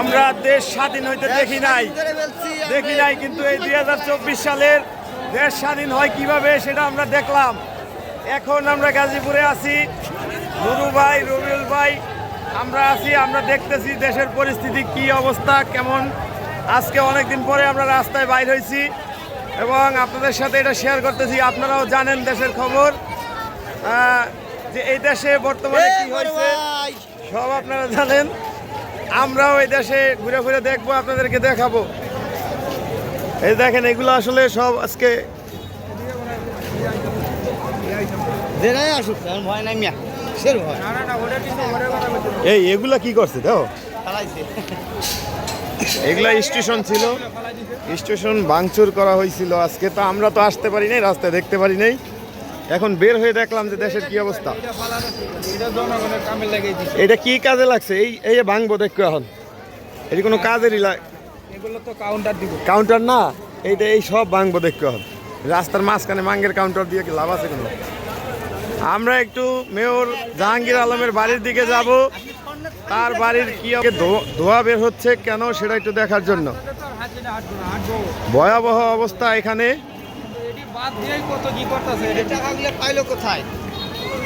আমরা দেশ স্বাধীন হইতে দেখি নাই। দেখি নাই কিন্তু এই দুই হাজার চব্বিশ সালের দেশ স্বাধীন হয় কীভাবে সেটা আমরা দেখলাম। এখন আমরা গাজীপুরে আছি। নুরু ভাই রবিউল ভাই আমরা আছি আমরা দেখতেছি দেশের পরিস্থিতি কি অবস্থা কেমন। আজকে অনেকদিন পরে আমরা রাস্তায় বাইর হয়েছি এবং আপনাদের সাথে এটা শেয়ার করতেছি। আপনারাও জানেন দেশের খবর। যে এই দেশে বর্তমানে কি হয়েছে সব আপনারা জানেন। আমরাও এই দেশে ঘুরে ঘুরে দেখব আপনাদেরকে দেখাবো। এই দেখেন এগুলো আসলে সব আজকে এই এগুলা কি করছে দেখো? চালাইছে এগুলা স্টেশন ছিল। স্টেশন ভাঙচুর করা হয়েছিল আজকে তো আমরা তো আসতে পারি নাই রাস্তায় দেখতে পারি নাই। এখন বের হয়ে দেখলাম যে দেশের কি অবস্থা। এটা কি কাজে লাগছে? এই এই ভাঙবো দেখো এখন। এটি কোনো কাজেরই এগুলো কাউন্টার কাউন্টার না। এইটা এই সব ভাঙবো দেখতে হবে রাস্তার মাঝখানে মাঙ্গের কাউন্টার দিয়ে কি লাভ আছে কোনো? আমরা একটু মেয়র জাহাঙ্গীর আলমের বাড়ির দিকে যাব। তার বাড়ির কি ধোঁয়া বের হচ্ছে কেন সেটা একটু দেখার জন্য। ভয়াবহ অবস্থা এখানে। এটি দিয়েই কত কি করতেছে? এই টাকাগুলো পাইলো কোথায়?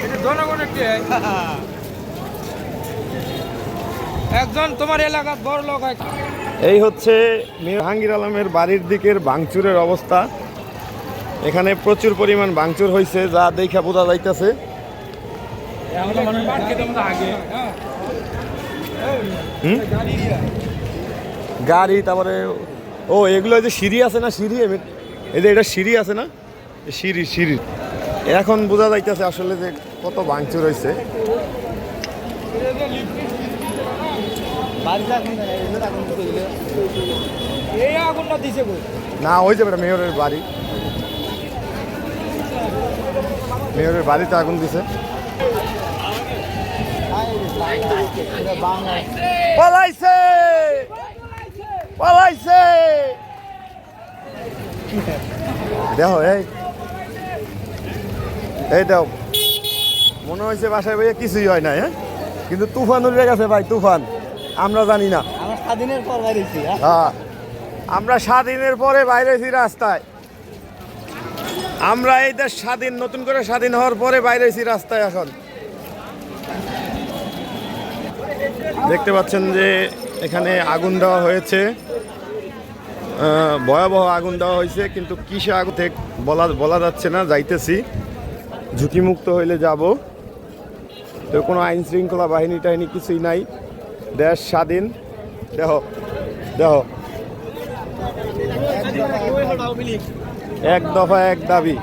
এটা জনগণের কি একজন তোমার এলাকার বড় লোক হয়। এই হচ্ছে জাহাঙ্গীর আলমের বাড়ির দিকের ভাঙচুরের অবস্থা। এখানে প্রচুর পরিমাণ ভাঙচুর হয়েছে যা দেখা বোঝা যাইতেছে। গাড়ি তারপরে ও এগুলো যে সিঁড়ি আছে না সিঁড়ি এই যে এটা সিঁড়ি আছে না? সিঁড়ি সিঁড়ি। এখন বোঝা যাইতেছে আসলে যে কত ভাঙচুর হয়েছে না, ওই যে মেয়রের বাড়ি। মেয়রের বাড়িতে আগুন দিছে। পালাইছে! পালাইছে! দেখো এই। এই দাও। মনে হয়েছে বাসায় ভাইয়া কিছুই হয় না হ্যাঁ? কিন্তু তুফান উঠে গেছে ভাই তুফান। আমরা জানি না। স্বাধীনের পর বাড়িছি হ্যাঁ? আমরা স্বাধীনের পরে বাইরেছি রাস্তায়। আমরা এই দেশ স্বাধীন নতুন করে স্বাধীন হওয়ার পরে বাইরেছি রাস্তায় এখন। দেখতে পাচ্ছেন যে এখানে আগুন দেওয়া হয়েছে। ভয়াবহ আগুন দেওয়া হয়েছে কিন্তু কিসে আগুন বলা বলা যাচ্ছে না যাইতেছি। ঝুঁকিমুক্ত হইলে যাব। তো কোনো আইন শৃঙ্খলা বাহিনী টাহিনী কিছুই নাই। দেশ স্বাধীন। দেহ দেহ এক দফা এক দাবি।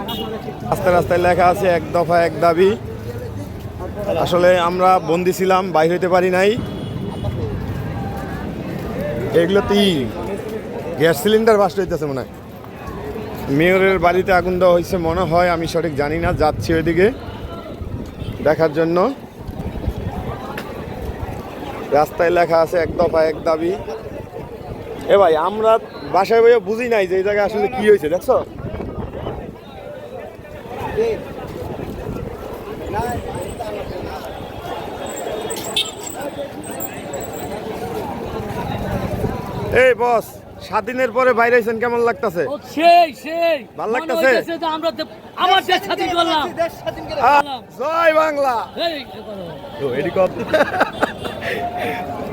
রাস্তায় রাস্তায় লেখা আছে, এক দফা এক দাবি। আসলে আমরা বন্দি ছিলাম বাইর হইতে পারি নাই। এগুলো তো গ্যাস সিলিন্ডার বাস্ট হইতেছে মনে হয়? মেয়রের বাড়িতে আগুন দেওয়া হয়েছে মনে হয়, আমি সঠিক জানি না, যাচ্ছি ওইদিকে দেখার জন্য। রাস্তায় লেখা আছে এক দফা, এক দাবি। এ ভাই, আমরা বাসায় বইয়ে বুঝি নাই যে এই জায়গায় আসলে কি হয়েছে, দেখছ? এই, বস। সাত দিনের পরে বাইরে কেমন লাগতেছে? সেই সেই। ভালো লাগতাছে? আমরা আমার দেশ স্বাধীন করলাম। জয় বাংলা। এডি কত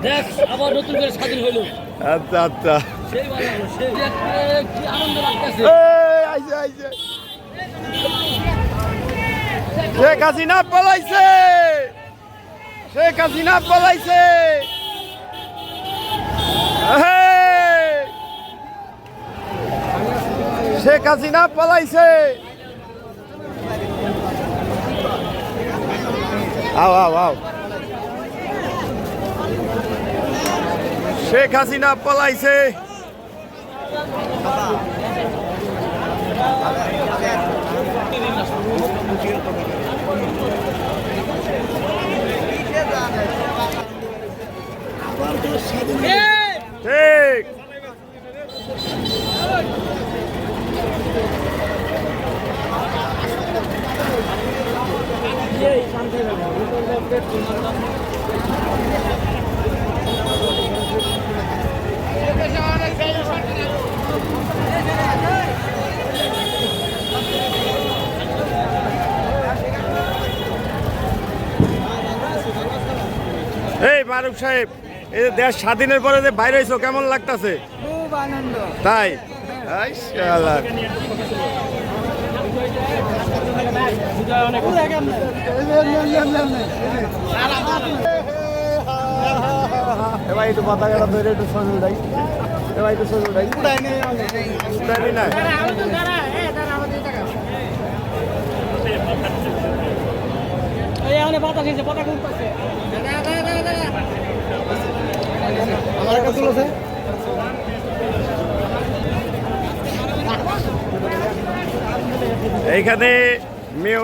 দেশ আবার নতুন করে স্বাধীন হইল। আচ্ছা আচ্ছা। সেই ভালো সেই কি আনন্দ লাগতেছে। এই, আইছে, আইছে। শেখ হাসিনা পলাইছে। শেখ হাসিনা পলাইছে। এই! শেখ হাসিনা পলাইছে। আও আও আও। শেখ হাসিনা পলাইছে। ঠিক। এই ফারুক সাহেব এই দেশ স্বাধীনের পরে যে বাইরে কেমন লাগতেছে? খুব আনন্দ। তাই? এবার একটু পতাকাটা ধরে একটু সজল দেয় এবার একটু সজল দেয় উঠাইবি না আমার একটা তুলেছে এইখানে মেয়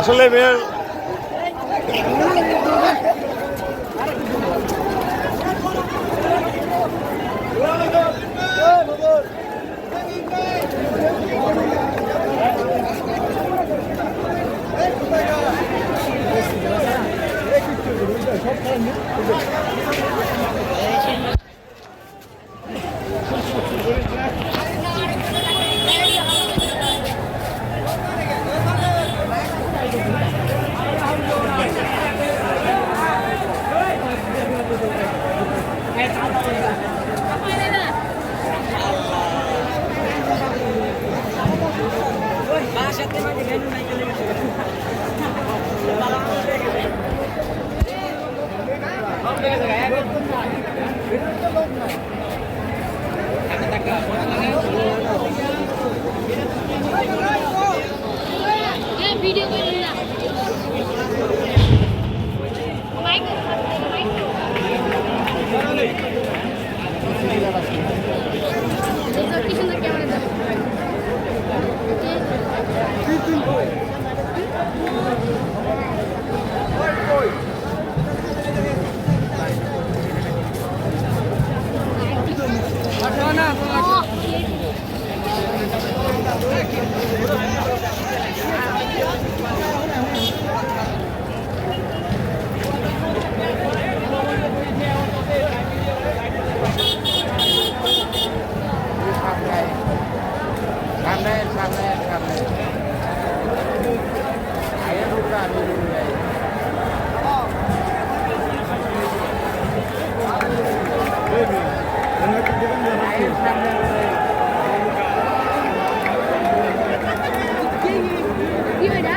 আসলে মেয়র কি বেটা